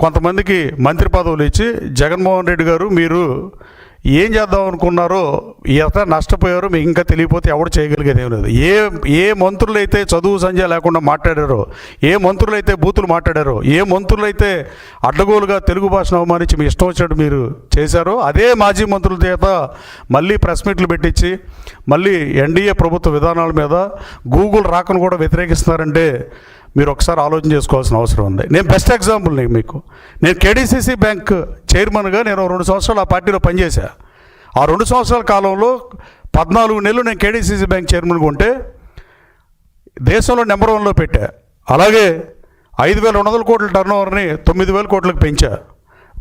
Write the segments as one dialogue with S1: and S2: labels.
S1: కొంతమందికి మంత్రి పదవులు ఇచ్చి జగన్మోహన్ రెడ్డి గారు మీరు ఏం చేద్దాం అనుకున్నారో ఎంత నష్టపోయారో మీకు ఇంకా తెలియపోతే ఎవడు చేయగలిగేది ఏం లేదు. ఏ ఏ మంత్రులు అయితే చదువు సంధ్య లేకుండా మాట్లాడారో ఏ మంత్రులు అయితే బూతులు మాట్లాడారో ఏ మంత్రులు అయితే అడ్డగోలుగా తెలుగు భాషను అవమానించి మీ ఇష్టం వచ్చినట్టు మీరు చేశారో అదే మాజీ మంత్రుల చేత మళ్ళీ ప్రెస్ మీట్లు పెట్టించి మళ్ళీ ఎన్డీఏ ప్రభుత్వ విధానాల మీద గూగుల్ రాకను కూడా వ్యతిరేకిస్తున్నారంటే మీరు ఒకసారి ఆలోచన చేసుకోవాల్సిన అవసరం ఉంది. నేను బెస్ట్ ఎగ్జాంపుల్ నేను మీకు. నేను కేడీసీసీ బ్యాంక్ చైర్మన్గా నేను రెండు సంవత్సరాలు ఆ పార్టీలో పనిచేశా. ఆ రెండు సంవత్సరాల కాలంలో పద్నాలుగు నెలలు నేను కేడీసీసీ బ్యాంక్ చైర్మన్గా ఉంటే దేశంలో నెంబర్ వన్లో పెట్టా. అలాగే ఐదు వేల రెండు వందల కోట్ల టర్న్ ఓవర్ని తొమ్మిది వేల కోట్లకు పెంచా.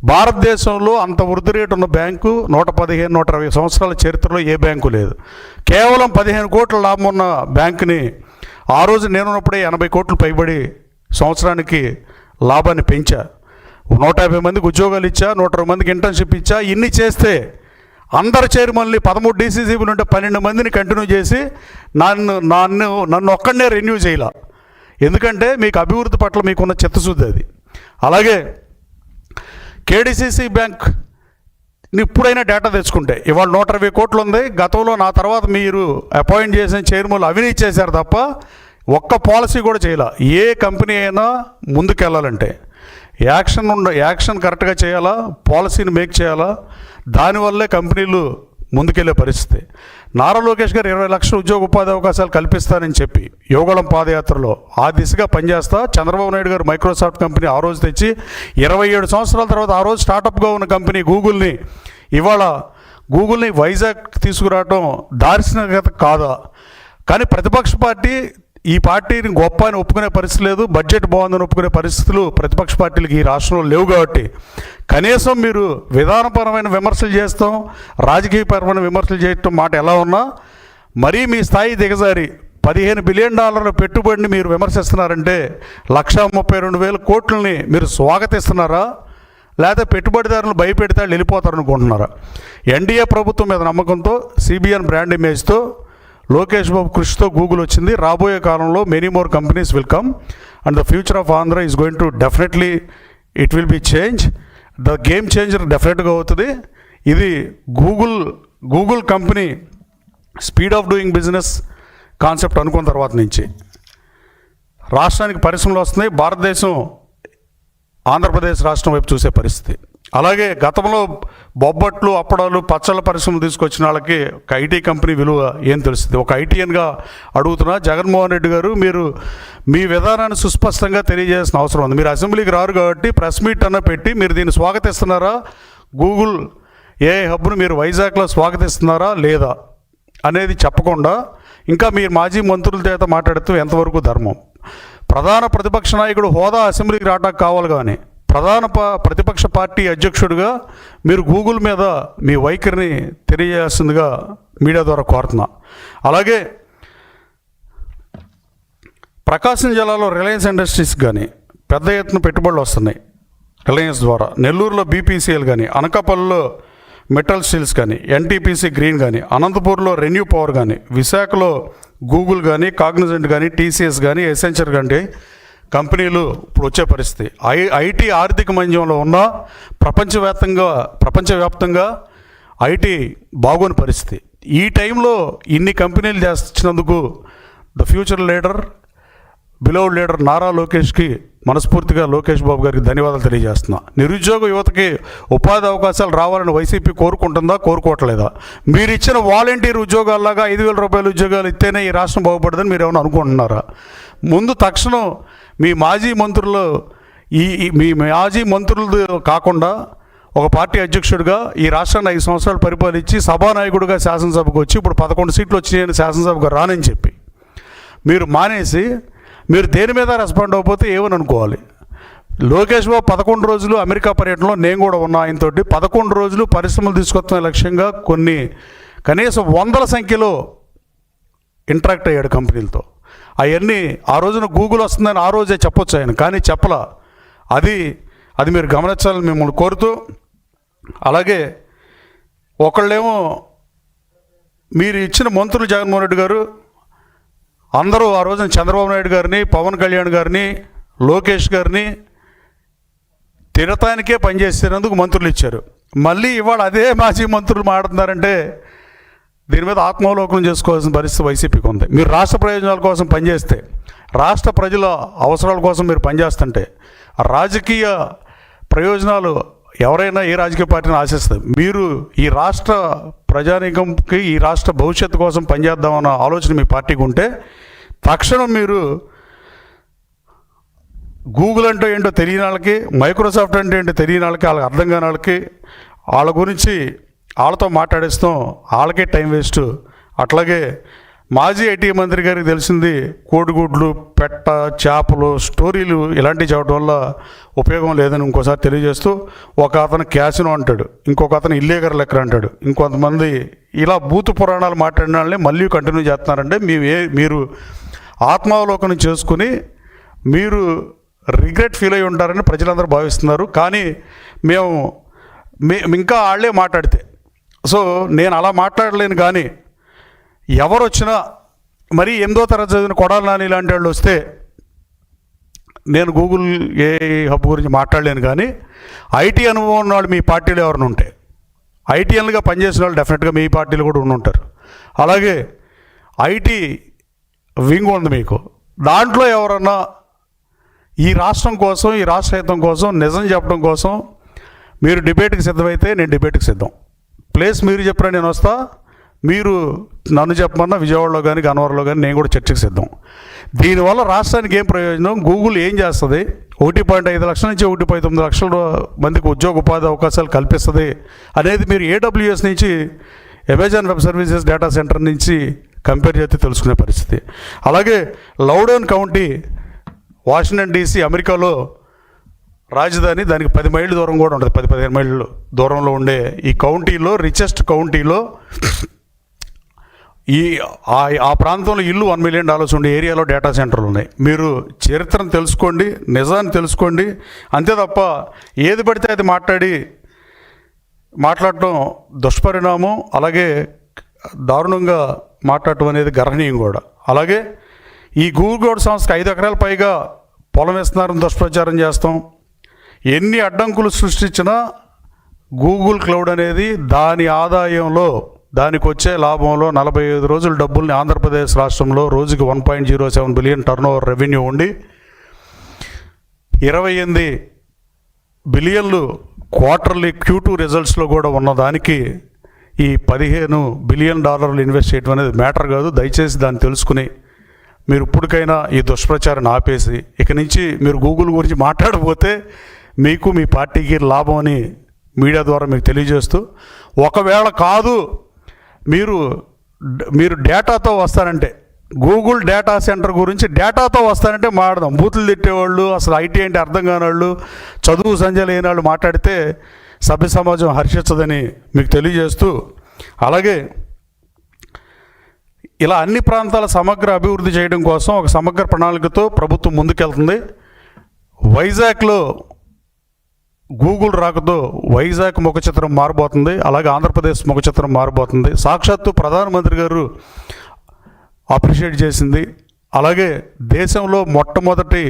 S1: భారతదేశంలో అంత వృద్ధి రేటు ఉన్న బ్యాంకు నూట పదిహేను నూట ఇరవై సంవత్సరాల చరిత్రలో ఏ బ్యాంకు లేదు. కేవలం పదిహేను కోట్ల లాభం ఉన్న బ్యాంకుని ఆ రోజు నేనున్నప్పుడే ఎనభై కోట్లు పైబడి సంవత్సరానికి లాభాన్ని పెంచా. నూట యాభై మందికి ఉద్యోగాలు ఇచ్చా నూట ఇరవై మందికి ఇంటర్న్షిప్ ఇచ్చా ఇన్ని చేస్తే అందరు చైర్మన్ని పదమూడు డీసీసీబీలు ఉంటే పన్నెండు మందిని కంటిన్యూ చేసి నన్ను నన్ను నన్ను ఒక్కడనే రెన్యూ చేయాల. ఎందుకంటే మీకు అభివృద్ధి పట్ల మీకున్న చిత్తశుద్ధి అది. అలాగే కేడీసీసీ బ్యాంక్ ఇప్పుడైనా డేటా తెచ్చుకుంటే ఇవాళ నూట ఇరవై కోట్లు ఉంది గతంలో నా తర్వాత మీరు అపాయింట్ చేసిన చైర్మన్లు అవినీతి చేశారు తప్ప ఒక్క పాలసీ కూడా చేయాల. ఏ కంపెనీ అయినా ముందుకెళ్ళాలంటే యాక్షన్ ఉండ యాక్షన్ కరెక్ట్గా చేయాలా? పాలసీని మేక్ చేయాలా? దానివల్లే కంపెనీలు ముందుకెళ్ళే పరిస్థితి. నారా లోకేష్ గారు ఇరవై లక్షల ఉద్యోగ ఉపాధి అవకాశాలు కల్పిస్తానని చెప్పి యోగళం పాదయాత్రలో ఆ దిశగా పనిచేస్తా చంద్రబాబు నాయుడు గారు మైక్రోసాఫ్ట్ కంపెనీ ఆ రోజు తెచ్చి ఇరవై ఏడు సంవత్సరాల తర్వాత ఆ రోజు స్టార్టప్గా ఉన్న కంపెనీ గూగుల్ని ఇవాళ గూగుల్ని వైజాగ్ తీసుకురావటం దార్శనికత కాదా? కానీ ప్రతిపక్ష పార్టీ ఈ పార్టీని గొప్ప అని ఒప్పుకునే పరిస్థితి లేదు బడ్జెట్ బాగుందని ఒప్పుకునే పరిస్థితులు ప్రతిపక్ష పార్టీలకు ఈ రాష్ట్రంలో లేవు కాబట్టి. కనీసం మీరు విధానపరమైన విమర్శలు చేస్తాం రాజకీయపరమైన విమర్శలు చేయటం మాట ఎలా ఉన్నా మరీ మీ స్థాయి దిగజారి పదిహేను బిలియన్ డాలర్ల పెట్టుబడిని మీరు విమర్శిస్తున్నారంటే లక్ష ముప్పై రెండు వేల కోట్లని మీరు స్వాగతిస్తున్నారా? లేదా పెట్టుబడిదారులు భయపెడితే వెళ్ళిపోతారనుకుంటున్నారా? అనుకుంటున్నారా ఎన్డీఏ ప్రభుత్వం మీద నమ్మకంతో సిబిఎన్ బ్రాండ్ ఇమేజ్తో లోకేష్ బాబు కృషితో గూగుల్ వచ్చింది. రాబోయే కాలంలో many more companies will come and the future of Andhra is going to definitely it will be change the game changer డెఫినెట్గా అవుతుంది. ఇది Google Google company speed of doing business concept అనుకున్న తర్వాత నుంచి. రాష్ట్రానికి పరిశ్రమలు వస్తున్నాయి. భారతదేశం ఆంధ్రప్రదేశ్ రాష్ట్రం వైపు చూసే పరిస్థితి. అలాగే గతంలో బొబ్బట్లు అప్పడాలు పచ్చళ్ళ పరిశ్రమ తీసుకొచ్చిన వాళ్ళకి ఒక ఐటీ కంపెనీ విలువ ఏం తెలుస్తుంది? ఒక ఐటీఎన్గా అడుగుతున్నా. జగన్మోహన్ రెడ్డి గారు మీరు మీ విధానాన్ని సుస్పష్టంగా తెలియజేయాల్సిన అవసరం ఉంది. మీరు అసెంబ్లీకి రారు కాబట్టి ప్రెస్ మీట్ అన్న పెట్టి మీరు దీన్ని స్వాగతిస్తున్నారా? గూగుల్ ఏ హబ్ను మీరు వైజాగ్లో స్వాగతిస్తున్నారా లేదా అనేది చెప్పకుండా ఇంకా మీరు మాజీ మంత్రుల చేత మాట్లాడుతూ ఎంతవరకు ధర్మం? ప్రధాన ప్రతిపక్ష నాయకుడు హోదా అసెంబ్లీకి రావడానికి కావాలి కానీ ప్రధాన ప ప్రతిపక్ష పార్టీ అధ్యక్షుడిగా మీరు గూగుల్ మీద మీ వైఖరిని తెలియజేయాల్సిందిగా మీడియా ద్వారా కోరుతున్నా. అలాగే ప్రకాశం జిల్లాలో రిలయన్స్ ఇండస్ట్రీస్ కానీ పెద్ద ఎత్తున పెట్టుబడులు వస్తున్నాయి. రిలయన్స్ ద్వారా నెల్లూరులో బీపీసీఎల్ కానీ అనకాపల్లిలో మెటల్ స్టీల్స్ కానీ ఎన్టీపీసీ గ్రీన్ కానీ అనంతపూర్లో రెన్యూ పవర్ కానీ విశాఖలో గూగుల్ కానీ కాగ్నిజెంట్ కానీ టీసీఎస్ కానీ ఎసెంచర్ కానీ కంపెనీలు ఇప్పుడు వచ్చే పరిస్థితి. ఐ ఐటీ ఆర్థిక మంజంలో ఉన్న ప్రపంచవ్యాప్తంగా ప్రపంచవ్యాప్తంగా ఐటీ బాగోని పరిస్థితి. ఈ టైంలో ఇన్ని కంపెనీలు చేసినందుకు the future leader beloved leader Nara లోకేష్కి మనస్ఫూర్తిగా లోకేష్ బాబు గారికి ధన్యవాదాలు తెలియజేస్తున్నా. నిరుద్యోగ యువతకి ఉపాధి అవకాశాలు రావాలని వైసీపీ కోరుకుంటుందా కోరుకోవట్లేదా? మీరు ఇచ్చిన వాలంటీర్ ఉద్యోగాల్లాగా ఐదు వేల రూపాయల ఉద్యోగాలు ఇస్తేనే ఈ రాష్ట్రం బాగుపడదని మీరు ఏమైనా అనుకుంటున్నారా? ముందు తక్షణం మీ మాజీ మంత్రులు ఈ మీ మాజీ మంత్రులు కాకుండా ఒక పార్టీ అధ్యక్షుడిగా ఈ రాష్ట్రాన్ని ఐదు సంవత్సరాలు పరిపాలించి సభానాయకుడిగా శాసనసభకు వచ్చి ఇప్పుడు పదకొండు సీట్లు వచ్చినాయని శాసనసభకు రానని చెప్పి. మీరు మానేసి మీరు దేని మీద రెస్పాండ్ అవ్వకపోతే ఏమని అనుకోవాలి? లోకేష్ బాబు పదకొండు రోజులు అమెరికా పర్యటనలో నేను కూడా ఉన్నా ఆయనతోటి పదకొండు రోజులు పరిశ్రమలు తీసుకొస్తున్న లక్ష్యంగా కొన్ని కనీసం వందల సంఖ్యలో ఇంటరాక్ట్ అయ్యాడు కంపెనీలతో. అవన్నీ ఆ రోజున గూగుల్ వస్తుందని ఆ రోజే చెప్పొచ్చు ఆయన కానీ చెప్పలా. అది అది మీరు గమనించాలని మిమ్మల్ని కోరుతూ అలాగే ఒకళ్ళేమో మీరు ఇచ్చిన మంత్రులు జగన్మోహన్ రెడ్డి గారు అందరూ ఆ రోజున చంద్రబాబు నాయుడు గారిని పవన్ కళ్యాణ్ గారిని లోకేష్ గారిని తిడతానికే పనిచేసేందుకు మంత్రులు ఇచ్చారు. మళ్ళీ ఇవాళ అదే మాజీ మంత్రులు మాట్లాడుతున్నారంటే దీని మీద ఆత్మావలోకనం చేసుకోవాల్సిన పరిస్థితి వైసీపీకి ఉంది. మీరు రాష్ట్ర ప్రయోజనాల కోసం పనిచేస్తే రాష్ట్ర ప్రజల అవసరాల కోసం మీరు పనిచేస్తుంటే రాజకీయ ప్రయోజనాలు ఎవరైనా ఏ రాజకీయ పార్టీని ఆశిస్తుంది మీరు ఈ రాష్ట్ర ప్రజానీకంకి ఈ రాష్ట్ర భవిష్యత్తు కోసం పనిచేద్దామన్న ఆలోచన మీ పార్టీకి ఉంటే తక్షణం మీరు గూగుల్ అంటే ఏంటో తెలియని వాళ్ళకి మైక్రోసాఫ్ట్ అంటే ఏంటో తెలియని వాళ్ళకి వాళ్ళకి అర్థం కాని వాళ్ళకి వాళ్ళ గురించి వాళ్ళతో మాట్లాడేస్తాం వాళ్ళకే టైం వేస్ట్. అట్లాగే మాజీ ఐటీ మంత్రి గారికి తెలిసింది కోడిగుడ్లు పెట్ట చేపలు స్టోరీలు ఇలాంటివి చెప్పడం వల్ల ఉపయోగం లేదని ఇంకోసారి తెలియజేస్తూ ఒక అతను క్యాసినో అంటాడు ఇంకొక అతను ఇల్లేగర్ లెక్కర్ అంటాడు. ఇంకొంతమంది ఇలా భూత పురాణాలు మాట్లాడిన వాళ్ళని మళ్ళీ కంటిన్యూ చేస్తున్నారంటే మేము ఏ మీరు ఆత్మావలోకనం చేసుకుని మీరు రిగ్రెట్ ఫీల్ అయి ఉంటారని ప్రజలందరూ భావిస్తున్నారు. కానీ మేము మే ఇంకా వాళ్ళే మాట్లాడితే సో నేను అలా మాట్లాడలేను కానీ ఎవరు వచ్చినా మరి ఎనిమిదో తరగతి చదివిన కొడాలి నాని ఇలాంటి వాళ్ళు వస్తే నేను గూగుల్ ఏ హబ్ గురించి మాట్లాడలేను కానీ ఐటీ అనుభవం ఉన్న వాళ్ళు మీ పార్టీలో ఎవరైనా ఉంటే ఐటీఎన్లుగా పనిచేసిన వాళ్ళు డెఫినెట్గా మీ పార్టీలు కూడా ఉండి ఉంటారు. అలాగే ఐటీ వింగ్ ఉంది మీకు. దాంట్లో ఎవరన్నా ఈ రాష్ట్రం కోసం ఈ రాష్ట్ర హితం కోసం నిజం చెప్పడం కోసం మీరు డిబేట్కి సిద్ధమైతే నేను డిబేట్కి సిద్ధం. ప్లేస్ మీరు చెప్పినా నేను వస్తా. మీరు నన్ను చెప్పమన్నా విజయవాడలో కానీ గన్నవరంలో కానీ నేను కూడా చర్చకు సిద్ధం దీనివల్ల రాష్ట్రానికి ఏం ప్రయోజనం? గూగుల్ ఏం చేస్తుంది? ఒకటి పాయింట్ ఐదు లక్షల నుంచి ఒకటి పాయింట్ తొమ్మిది లక్షల మందికి ఉద్యోగ ఉపాధి అవకాశాలు కల్పిస్తుంది అనేది మీరు ఏడబ్ల్యూఎస్ నుంచి Amazon web services data centre నుంచి కంపేర్ చేస్తే తెలుసుకునే పరిస్థితి. అలాగే లౌడౌన్ కౌంటీ వాషింగ్టన్ డీసీ అమెరికాలో రాజధాని దానికి పది మైళ్ళు దూరం కూడా ఉంటుంది. పది పదిహేను మైళ్ళు దూరంలో ఉండే ఈ కౌంటీలో రిచెస్ట్ కౌంటీలో ఈ ఆ ప్రాంతంలో ఇల్లు వన్ మిలియన్ డాలర్స్ ఉండే ఏరియాలో డేటా సెంటర్లు ఉన్నాయి. మీరు చరిత్రను తెలుసుకోండి నిజాన్ని తెలుసుకోండి. అంతే తప్ప ఏది పడితే అది మాట్లాడి మాట్లాడటం దుష్పరిణామం అలాగే దారుణంగా మాట్లాడటం అనేది గర్హనీయం కూడా. అలాగే ఈ గూగుల్ సంస్థకి ఐదు ఎకరాల పైగా పొలం ఇస్తున్నారని దుష్ప్రచారం చేస్తాం. ఎన్ని అడ్డంకులు సృష్టించినా గూగుల్ క్లౌడ్ అనేది దాని ఆదాయంలో దానికి వచ్చే లాభంలో నలభై ఐదు రోజుల డబ్బుల్ని ఆంధ్రప్రదేశ్ రాష్ట్రంలో రోజుకి one point zero seven billion turn over revenue ఉండి ఇరవై ఎనిమిది బిలియన్లు క్వార్టర్లీ క్యూ టూ రిజల్ట్స్లో కూడా ఉన్న దానికి ఈ పదిహేను బిలియన్ డాలర్లు ఇన్వెస్ట్ చేయడం అనేది మ్యాటర్ కాదు. దయచేసి దాన్ని తెలుసుకుని మీరు ఇప్పటికైనా ఈ దుష్ప్రచారాన్ని ఆపేసి ఇక నుంచి మీరు గూగుల్ గురించి మాట్లాడకపోతే మీకు మీ పార్టీకి లాభం అని మీడియా ద్వారా మీకు తెలియజేస్తూ ఒకవేళ కాదు మీరు మీరు డేటాతో వస్తారంటే గూగుల్ డేటా సెంటర్ గురించి డేటాతో వస్తారంటే మాట్లాడదాం. బూతులు తిట్టేవాళ్ళు అసలు ఐటీ అంటే అర్థం కాని వాళ్ళు చదువు సంజయ్ లేని వాళ్ళు మాట్లాడితే సభ్య సమాజం హర్షించదని మీకు తెలియజేస్తూ అలాగే ఇలా అన్ని ప్రాంతాల సమగ్ర అభివృద్ధి చేయడం కోసం ఒక సమగ్ర ప్రణాళికతో ప్రభుత్వం ముందుకెళ్తుంది. వైజాగ్లో గూగుల్ రాకతో వైజాగ్ ముఖ చిత్రం మారబోతుంది అలాగే ఆంధ్రప్రదేశ్ ముఖ చిత్రం మారబోతుంది. సాక్షాత్తు ప్రధానమంత్రి గారు అప్రిషియేట్ చేసింది. అలాగే దేశంలో మొట్టమొదటి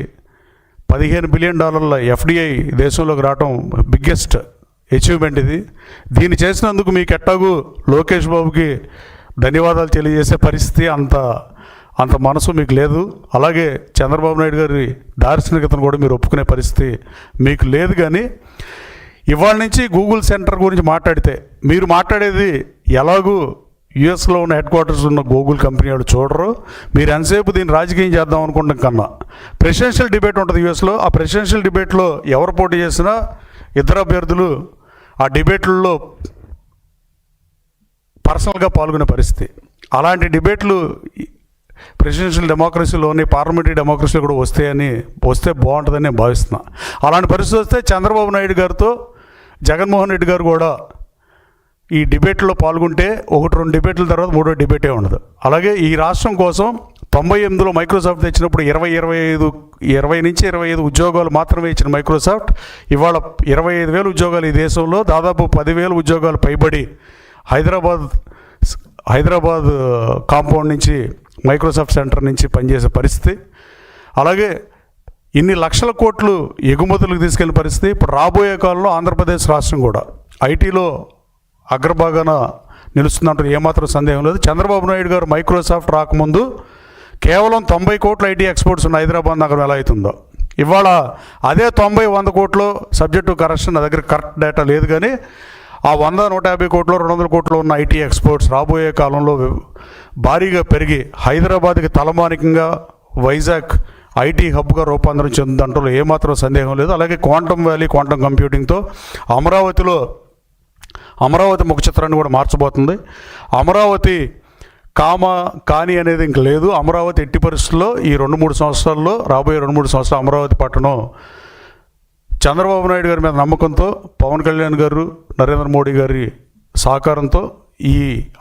S1: పదిహేను బిలియన్ డాలర్ల ఎఫ్డిఐ దేశంలోకి రావడం బిగ్గెస్ట్ అచీవ్మెంట్ ఇది. దీన్ని చేసినందుకు మీకు ఎట్టాగు లోకేష్ బాబుకి ధన్యవాదాలు తెలియజేసే పరిస్థితి అంత అంత మనసు మీకు లేదు. అలాగే చంద్రబాబు నాయుడు గారి దార్శనికతను కూడా మీరు ఒప్పుకునే పరిస్థితి మీకు లేదు కానీ ఇవాళ నుంచి గూగుల్ సెంటర్ గురించి మాట్లాడితే మీరు మాట్లాడేది ఎలాగూ యుఎస్లో ఉన్న హెడ్ క్వార్టర్స్ ఉన్న గూగుల్ కంపెనీ వాళ్ళు చూడరు. మీరు ఎంతసేపు దీన్ని రాజకీయం చేద్దాం అనుకుంటాం కన్నా. ప్రెసిడెన్షియల్ డిబేట్ ఉంటుంది యుఎస్లో. ఆ ప్రెసిడెన్షియల్ డిబేట్లో ఎవరు పోటీ చేసినా ఇద్దరు అభ్యర్థులు ఆ డిబేట్లలో పర్సనల్గా పాల్గొనే పరిస్థితి. అలాంటి డిబేట్లు ప్రెసిడెన్షియల్ డెమోక్రసీలోని పార్లమెంటరీ డెమోక్రసీలో కూడా వస్తాయని వస్తే బాగుంటుందని నేను భావిస్తున్నా. అలాంటి పరిస్థితి వస్తే చంద్రబాబు నాయుడు గారితో జగన్మోహన్ రెడ్డి గారు కూడా ఈ డిబేట్లో పాల్గొంటే ఒకటి రెండు డిబేట్ల తర్వాత మూడో డిబేటే ఉండదు. అలాగే ఈ రాష్ట్రం కోసం తొంభై ఎనిమిదిలో మైక్రోసాఫ్ట్ తెచ్చినప్పుడు ఇరవై ఇరవై ఐదు ఇరవై నుంచి ఇరవై ఐదు ఉద్యోగాలు మాత్రమే ఇచ్చిన మైక్రోసాఫ్ట్ ఇవాళ ఇరవై ఐదు వేల ఉద్యోగాలు ఈ దేశంలో దాదాపు పదివేల ఉద్యోగాలు పైబడి హైదరాబాద్ హైదరాబాద్ కాంపౌండ్ నుంచి మైక్రోసాఫ్ట్ సెంటర్ నుంచి పనిచేసే పరిస్థితి. అలాగే ఇన్ని లక్షల కోట్లు ఎగుమతులకు తీసుకెళ్ళిన పరిస్థితి. ఇప్పుడు రాబోయే కాలంలో ఆంధ్రప్రదేశ్ రాష్ట్రం కూడా ఐటీలో అగ్రభాగాన నిలుస్తుందంటే ఏమాత్రం సందేహం లేదు. చంద్రబాబు నాయుడు గారు మైక్రోసాఫ్ట్ రాకముందు కేవలం తొంభై కోట్ల ఐటీ ఎక్స్పోర్ట్స్ ఉన్న హైదరాబాద్ నగరం ఎలా అవుతుందో. ఇవాళ అదే తొంభై వంద కోట్లు సబ్జెక్టు కరెక్షన్ నా దగ్గర కరెక్ట్ డేటా లేదు కానీ ఆ వంద నూట యాభై కోట్లు రెండు వందల కోట్లు ఉన్న ఐటీ ఎక్స్పోర్ట్స్ రాబోయే కాలంలో భారీగా పెరిగి హైదరాబాద్కి తలమానికంగా వైజాగ్ ఐటీ హబ్గా రూపాంతరం చెందుదంటలో ఏమాత్రం సందేహం లేదు. అలాగే క్వాంటమ్ వ్యాలీ క్వాంటమ్ కంప్యూటింగ్తో అమరావతిలో అమరావతి ముఖ చిత్రాన్ని కూడా మార్చబోతుంది. అమరావతి కామ కాని అనేది ఇంక లేదు. అమరావతి ఎట్టి పరిస్థితుల్లో ఈ రెండు మూడు సంవత్సరాల్లో రాబోయే రెండు మూడు సంవత్సరాలు అమరావతి పట్టణం చంద్రబాబు నాయుడు గారి మీద నమ్మకంతో పవన్ కళ్యాణ్ గారు నరేంద్ర మోడీ గారి సహకారంతో ఈ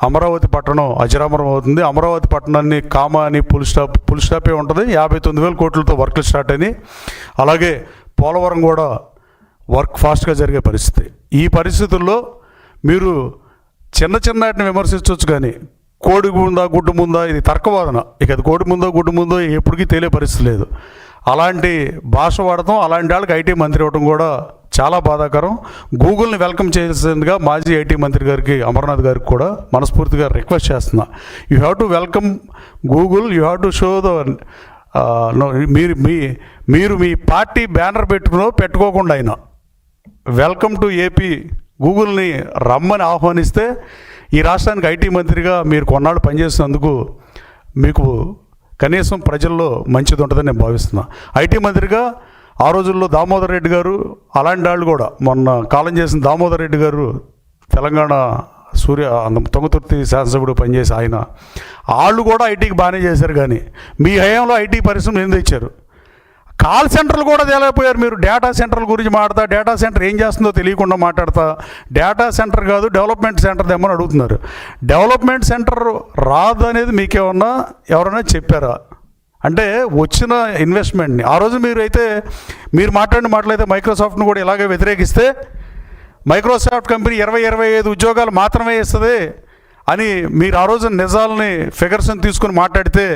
S1: అమరావతి పట్టణం అజరామరం అవుతుంది. అమరావతి పట్టణాన్ని కామ అని పుల్ స్టాప్ పుల్ స్టాపే ఉంటుంది. యాభై తొమ్మిది వేల కోట్లతో వర్క్లు స్టార్ట్ అయినాయి. అలాగే పోలవరం కూడా వర్క్ ఫాస్ట్గా జరిగే పరిస్థితి. ఈ పరిస్థితుల్లో మీరు చిన్న చిన్న వాటిని విమర్శించవచ్చు కానీ కోడి ముందా గుడ్డు ముందా ఇది తర్కవాదన. ఇక అది కోడి ముందో గుడ్డు ముందో ఎప్పటికీ తెలియ పరిస్థితి లేదు. అలాంటి భాష వాడటం అలాంటి వాళ్ళకి ఐటీ మంత్రి అవ్వడం కూడా చాలా బాధాకరం. గూగుల్ని వెల్కమ్ చేసేందుగా మాజీ ఐటీ మంత్రి గారికి అమర్నాథ్ గారికి కూడా మనస్ఫూర్తిగా రిక్వెస్ట్ చేస్తున్నా. You have to welcome Google you have to show the మీరు మీ మీరు మీ పార్టీ బ్యానర్ పెట్టుకునో పెట్టుకోకుండా అయినా. Welcome to AP. గూగుల్ని రమ్మని ఆహ్వానిస్తే ఈ రాష్ట్రానికి ఐటీ మంత్రిగా మీరు కొన్నాళ్ళు పనిచేసినందుకు మీకు కనీసం ప్రజల్లో మంచిది ఉంటుందని నేను భావిస్తున్నా. ఐటీ మంత్రిగా ఆ రోజుల్లో దామోదర్ రెడ్డి గారు అలాంటి వాళ్ళు కూడా మొన్న కాలం చేసిన దామోదర్ రెడ్డి గారు తెలంగాణ సూర్య అంద- తొంగతుర్తి శాసనసభ్యుడు పనిచేసి ఆయన. వాళ్ళు కూడా ఐటీకి బాగానే చేశారు కానీ మీ హయాంలో ఐటీ పరిశ్రమ ఏం తెచ్చారు? కాల్ సెంటర్లు కూడా తేలేకపోయారు మీరు. డేటా సెంటర్ల గురించి మాట్లాడతా డేటా సెంటర్ ఏం చేస్తుందో తెలియకుండా మాట్లాడతా. డేటా సెంటర్ కాదు డెవలప్మెంట్ సెంటర్ తెమ్మని అడుగుతున్నారు. డెవలప్మెంట్ సెంటర్ రాదు అనేది మీకేమన్నా ఎవరైనా చెప్పారా? అంటే వచ్చిన ఇన్వెస్ట్మెంట్ని ఆ రోజు మీరు అయితే మీరు మాట్లాడిన మాటలైతే మైక్రోసాఫ్ట్ను కూడా ఇలాగే వ్యతిరేకిస్తే మైక్రోసాఫ్ట్ కంపెనీ ఇరవై ఇరవై ఐదు ఉద్యోగాలు మాత్రమే ఇస్తుంది అని మీరు ఆ రోజు నిజాలని ఫిగర్స్ని తీసుకుని మాట్లాడితే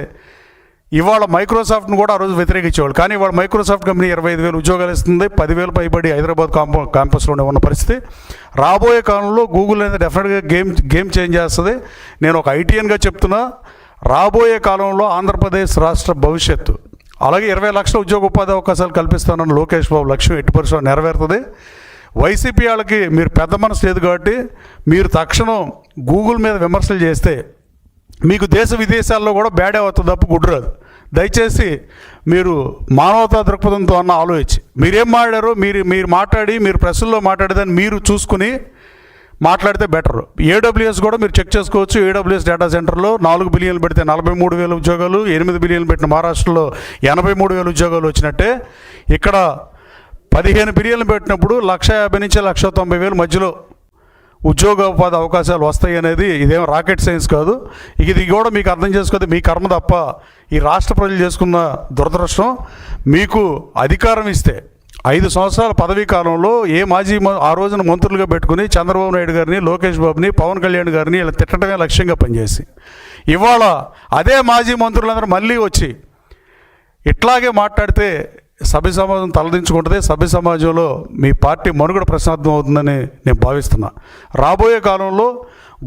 S1: ఇవాళ మైక్రోసాఫ్ట్ను కూడా ఆ రోజు వ్యతిరేకించేవాళ్ళు. కానీ ఇవాళ మైక్రోసాఫ్ట్ కంపెనీ ఇరవై ఐదు వేలు ఉద్యోగాలు ఇస్తుంది పదివేలు పైబడి హైదరాబాద్ కాంప క్యాంపస్లోనే ఉన్న పరిస్థితి. రాబోయే కాలంలో గూగుల్ అనేది డెఫినెట్గా గేమ్ గేమ్ చేంజ్ చేస్తుంది. నేను ఒక ఐటీఎన్గా చెప్తున్నా రాబోయే కాలంలో ఆంధ్రప్రదేశ్ రాష్ట్ర భవిష్యత్తు. అలాగే ఇరవై లక్షల ఉద్యోగ ఉపాధి అవకాశాలు కల్పిస్తానన్న లోకేష్ బాబు లక్ష్యం ఎట్టి పరిశ్రమ నెరవేరుతుంది. వైసీపీ వాళ్ళకి మీరు పెద్ద మనసు లేదు కాబట్టి మీరు తక్షణం గూగుల్ మీద విమర్శలు చేస్తే మీకు దేశ విదేశాల్లో కూడా బ్యాడే అవుతుంది తప్ప గుడ్రాదు దయచేసి మీరు మానవతా దృక్పథంతో అన్న ఆలోచించి. మీరేం మాట్లాడారో మీరు మీరు మాట్లాడి మీరు ప్రెస్సుల్లో మాట్లాడేదాన్ని మీరు చూసుకుని మాట్లాడితే బెటర్ ఏడబ్ల్యూఎస్ కూడా మీరు చెక్ చేసుకోవచ్చు. ఏడబ్ల్యూఎస్ డేటా సెంటర్లో నాలుగు బిలియన్లు పెడితే నలభై మూడు వేల ఉద్యోగాలు ఎనిమిది బిలియన్లు పెట్టిన మహారాష్ట్రలో ఎనభై మూడు వేల ఉద్యోగాలు వచ్చినట్టే. ఇక్కడ పదిహేను బిలియన్లు పెట్టినప్పుడు లక్ష యాభై నుంచి లక్ష తొంభై వేలు మధ్యలో ఉద్యోగోపాధి అవకాశాలు వస్తాయి అనేది ఇదేం రాకెట్ సైన్స్ కాదు. ఇది కూడా మీకు అర్థం చేసుకోదు మీ కర్మ తప్ప ఈ రాష్ట్ర ప్రజలు చేసుకున్న దురదృష్టం. మీకు అధికారం ఇస్తే ఐదు సంవత్సరాల పదవీ కాలంలో ఏ మాజీ ఆ రోజున మంత్రులుగా పెట్టుకుని చంద్రబాబు నాయుడు గారిని లోకేష్ బాబుని పవన్ కళ్యాణ్ గారిని ఇలా తిట్టడమే లక్ష్యంగా పనిచేసి. ఇవాళ అదే మాజీ మంత్రులందరూ మళ్ళీ వచ్చి ఇట్లాగే మాట్లాడితే సభ్య సమాజం తలదించుకుంటుంది సభ్య సమాజంలో మీ పార్టీ మనుగడ ప్రశ్నార్థం అవుతుందని నేను భావిస్తున్నా. రాబోయే కాలంలో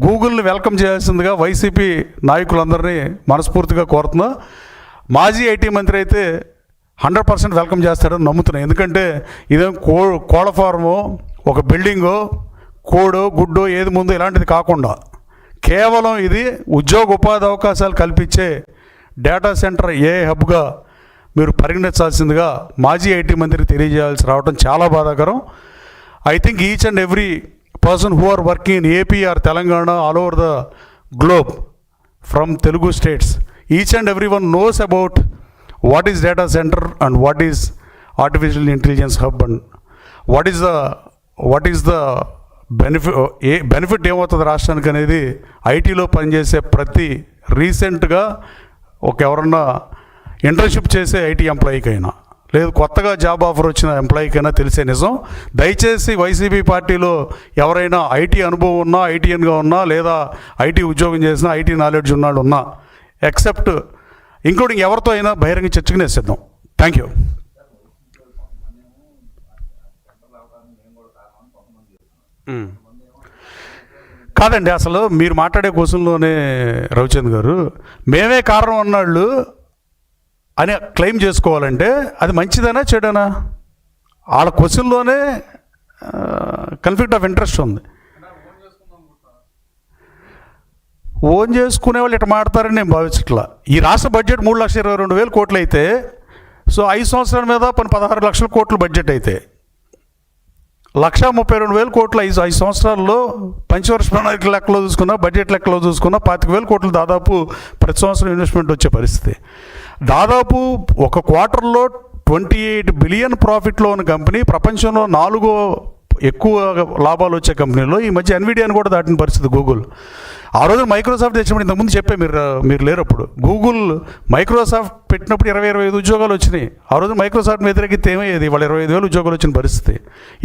S1: గూగుల్ని వెల్కమ్ చేయాల్సిందిగా వైసీపీ నాయకులందరినీ మనస్ఫూర్తిగా కోరుతున్నా. మాజీ ఐటీ మంత్రి అయితే హండ్రెడ్ పర్సెంట్ వెల్కమ్ చేస్తాడని నమ్ముతున్నాను ఎందుకంటే ఇదేం కో కోళ్ళ ఫారము ఒక బిల్డింగు కోడో గుడ్డో ఏది ముందు ఇలాంటిది కాకుండా కేవలం ఇది ఉద్యోగ ఉపాధి అవకాశాలు కల్పించే డేటా సెంటర్ ఏ హబ్గా మీరు పరిగణించాల్సిందిగా మాజీ ఐటీ మంత్రి తెలియజేయాల్సి రావడం చాలా బాధాకరం. I think each and every person who are working in AP or Telangana all over the globe from Telugu states each and every one knows about what is data center and what is artificial intelligence hub and what is the what is the benefit A benefit ఏమవుతుంది రాష్ట్రానికి అనేది ఐటీలో పనిచేసే ప్రతి రీసెంట్గా ఒక ఎవరన్నా internship చేసే ఐటీ ఎంప్లాయీకైనా లేదు కొత్తగా జాబ్ ఆఫర్ వచ్చిన ఎంప్లాయీకైనా తెలిసే నిజం. దయచేసి వైసీపీ పార్టీలో ఎవరైనా ఐటీ అనుభవం ఉన్నా ఐటీఎన్గా ఉన్నా లేదా ఐటీ ఉద్యోగం చేసిన ఐటీ నాలెడ్జ్ ఉన్నాడు ఉన్నా ఎక్సెప్ట్ ఇంక్లూడింగ్ ఎవరితో అయినా బహిరంగ చర్చకు నేసేద్దాం థ్యాంక్ యూ కాదండి అసలు మీరు మాట్లాడే క్వశ్చన్లోనే రవిచంద్ గారు మేమే కారణం అన్నాళ్ళు అని క్లెయిమ్ చేసుకోవాలంటే అది మంచిదేనా చెడనా వాళ్ళ క్వశ్చన్లోనే కన్ఫ్లిక్ట్ ఆఫ్ ఇంట్రెస్ట్ ఉంది. ఓన్ చేసుకునే వాళ్ళు ఇట్లా మాడతారని నేను భావించట్లా. ఈ రాష్ట్ర బడ్జెట్ మూడు లక్షల ఇరవై రెండు వేల కోట్లు అయితే సో ఐదు సంవత్సరాల మీద పని పదహారు లక్షల కోట్ల బడ్జెట్ అయితే లక్ష ముప్పై రెండు వేల కోట్లు ఐదు ఐదు సంవత్సరాల్లో పంచవర్ష ప్రణాళిక లెక్కలో చూసుకున్నా బడ్జెట్ లెక్కలో చూసుకున్నా పాతిక వేల కోట్లు దాదాపు ప్రతి సంవత్సరం ఇన్వెస్ట్మెంట్ వచ్చే పరిస్థితి. దాదాపు ఒక క్వార్టర్లో ట్వంటీ ఎయిట్ బిలియన్ ప్రాఫిట్లో ఉన్న కంపెనీ ప్రపంచంలో నాలుగో ఎక్కువ లాభాలు వచ్చే కంపెనీలో ఈ మధ్య ఎన్విడియాని కూడా దాటిన పరిస్థితి గూగుల్ ఆ రోజు మైక్రోసాఫ్ట్ తెచ్చినప్పుడు ఇంతకుముందు చెప్పే మీరు మీరు లేరు అప్పుడు. గూగుల్ మైక్రోసాఫ్ట్ పెట్టినప్పుడు ఇరవై ఇరవై ఐదు ఉద్యోగాలు వచ్చినాయి. ఆ రోజు మైక్రోసాఫ్ట్ వ్యతిరేకితే ఏమయ్యేది? వాళ్ళు ఇరవై ఐదు వేలు ఉద్యోగాలు వచ్చిన పరిస్థితి.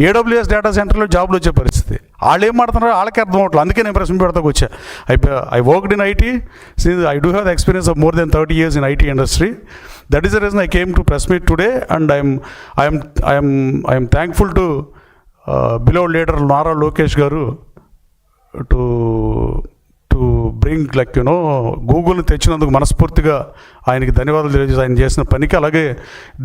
S1: ఏడబ్ల్యూఎస్ డేటా సెంటర్లో జాబ్లు వచ్చే పరిస్థితి. వాళ్ళు ఏం మాడుతున్నారో వాళ్ళకి అర్థం అవట్లేదు. అందుకే నేను ప్రశ్న పెడతాకు వచ్చా. I I worked in IT since I do have the experience of more than thirty years in IT industry that is the reason I came to press meet today and I'm I'm I'm I'm thankful to beloved leader Nara Lokesh garu to to bring like you know గూగుల్ని తెచ్చినందుకు మనస్ఫూర్తిగా ఆయనకి ధన్యవాదాలు తెలియజేసి ఆయన చేసిన పనికి అలాగే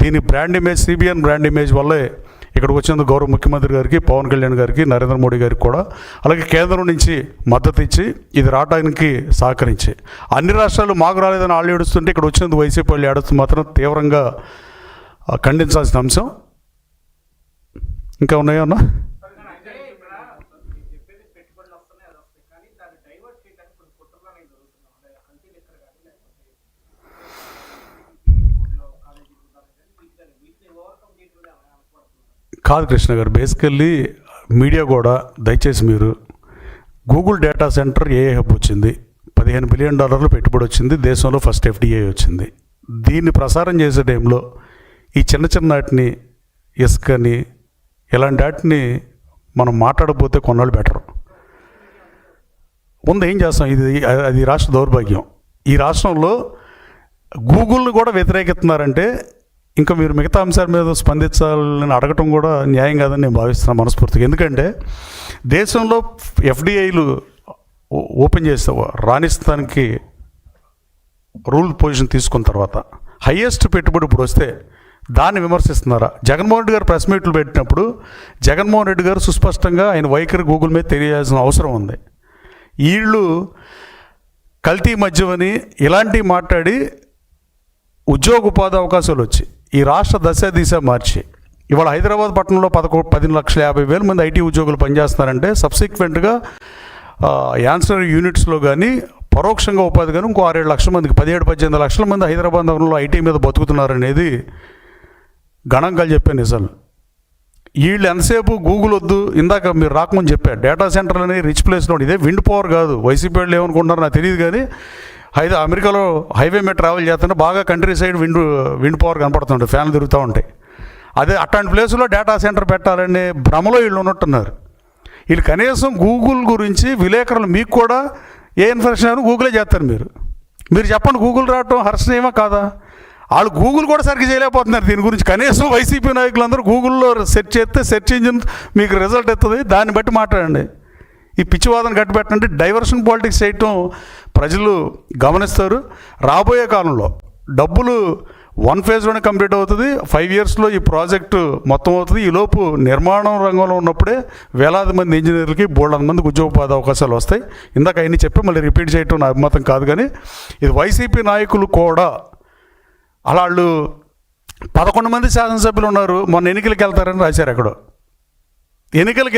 S1: దీని brand image CBN brand image వల్లే ఇక్కడికి వచ్చినందుకు గౌరవ ముఖ్యమంత్రి గారికి పవన్ కళ్యాణ్ గారికి నరేంద్ర మోడీ గారికి కూడా అలాగే కేంద్రం నుంచి మద్దతు ఇచ్చి ఇది రావడానికి సహకరించి. అన్ని రాష్ట్రాలు మాకు రాలేదని వాళ్ళు ఏడుస్తుంటే ఇక్కడ వచ్చినందుకు వైసీపీ వాళ్ళు ఏడుస్తూ మాత్రం తీవ్రంగా ఖండించాల్సిన అంశం. ఇంకా ఉన్నాయా అన్నా
S2: చెప్పేది పెట్టుబడులు వస్తున్నాయి అది వస్తాయి కానీ దాన్ని డైవర్ట్ చేయడానికి కొన్ని కుట్రలు అనేవి జరుగుతున్నాయి అంటే కల్తీ లెక్కలు కానీ లేకపోతే ఊళ్ళో కాలేజీ ఉండాలి కానీ వీటిని వీటిని ఓవర్కమ్ చేయడం అనుకోవట్లేదు
S1: కాదు కృష్ణ గారు బేసికల్లీ మీడియా కూడా దయచేసి మీరు గూగుల్ డేటా సెంటర్ ఏ హబ్ వచ్చింది పదిహేను బిలియన్ డాలర్లు పెట్టుబడి వచ్చింది దేశంలో ఫస్ట్ ఎఫ్డిఏ వచ్చింది. దీన్ని ప్రసారం చేసే టైంలో ఈ చిన్న చిన్న వాటిని ఇసుకని ఇలాంటి వాటిని మనం మాట్లాడకపోతే కొన్నాళ్ళు బెటర్. ఉంది ఏం చేస్తాం? ఇది అది రాష్ట్ర దౌర్భాగ్యం. ఈ రాష్ట్రంలో గూగుల్ని కూడా వ్యతిరేకిస్తున్నారంటే ఇంకా మీరు మిగతా అంశాల మీద స్పందించాలని అడగటం కూడా న్యాయం కాదని నేను భావిస్తున్నాను మనస్ఫూర్తిగా. ఎందుకంటే దేశంలో ఎఫ్డిఐలు ఓపెన్ చేస్తే రాణిస్తానికి రూల్ పొజిషన్ తీసుకున్న తర్వాత హయ్యెస్ట్ పెట్టుబడి ఇప్పుడు వస్తే దాన్ని విమర్శిస్తున్నారా? జగన్మోహన్ రెడ్డి గారు ప్రెస్ మీట్లు పెట్టినప్పుడు జగన్మోహన్ రెడ్డి గారు సుస్పష్టంగా ఆయన వైఖరి గూగుల్ మీద తెలియాల్సిన అవసరం ఉంది. వీళ్ళు కల్తీ మద్యమని ఇలాంటివి మాట్లాడి ఉద్యోగ ఉపాధి అవకాశాలు వచ్చి ఈ రాష్ట్ర దశ దిశ మార్చి. ఇవాళ హైదరాబాద్ పట్టణంలో పదకొ పది లక్షల యాభై వేల మంది ఐటీ ఉద్యోగులు పనిచేస్తున్నారంటే సబ్సిక్వెంట్గా యాన్సర్ యూనిట్స్లో కానీ పరోక్షంగా ఉపాధి కానీ ఇంకో ఆరేడు లక్షల మందికి పదిహేడు పద్దెనిమిది లక్షల మంది హైదరాబాద్ నగరంలో ఐటీ మీద బతుకుతున్నారనేది గణాంకాలు చెప్పే నిజాలు వీళ్ళు ఎంతసేపు గూగుల్ వద్దు ఇందాక మీరు రాకముందు చెప్పారు డేటా సెంటర్లు అనేవి రిచ్ ప్లేస్లో ఇదే విండ్ పవర్ కాదు వైసీపీ వాళ్ళు ఏమనుకుంటున్నారో నాకు తెలియదు కానీ అయితే అమెరికాలో హైవే మీద ట్రావెల్ చేస్తుంటే బాగా country side wind wind power కనపడుతుంది ఫ్యాన్లు తిరుగుతూ ఉంటాయి. అదే అట్లాంటి ప్లేసులో డేటా సెంటర్ పెట్టాలనే భ్రమలో వీళ్ళు ఉన్నట్టున్నారు. వీళ్ళు కనీసం గూగుల్ గురించి విలేకరులు మీకు కూడా ఏ ఇన్ఫర్మేషన్ అయినా గూగులే చేస్తారు మీరు. మీరు చెప్పండి గూగుల్ రావటం హర్షణీయమా కాదా? వాళ్ళు గూగుల్ కూడా సరిగ్గా చేయలేకపోతున్నారు దీని గురించి. కనీసం వైసీపీ నాయకులందరూ గూగుల్లో సెర్చ్ చేస్తే సెర్చ్ ఇంజిన్ మీకు రిజల్ట్ ఎత్తుంది దాన్ని బట్టి మాట్లాడండి. ఈ పిచ్చివాదన కట్టిపెట్టండి డైవర్షన్ పాలిటిక్స్ చేయటం ప్రజలు గమనిస్తారు. రాబోయే కాలంలో డబ్బులు వన్ ఫేజ్లోనే కంప్లీట్ అవుతుంది. ఫైవ్ ఇయర్స్లో ఈ ప్రాజెక్టు మొత్తం అవుతుంది. ఈ లోపు నిర్మాణం రంగంలో ఉన్నప్పుడే వేలాది మంది ఇంజనీర్లకి బోల్డ్ మందికి ఉద్యోగోపాధి అవకాశాలు వస్తాయి. ఇందాక అవన్నీ చెప్పి మళ్ళీ రిపీట్ చేయటం నా అభిమతం కాదు కానీ ఇది వైసీపీ నాయకులు కూడా అలా వాళ్ళు పదకొండు మంది శాసనసభ్యులు ఉన్నారు. మొన్న ఎన్నికలకు వెళ్తారని రాశారు అక్కడ ఎన్నికలకి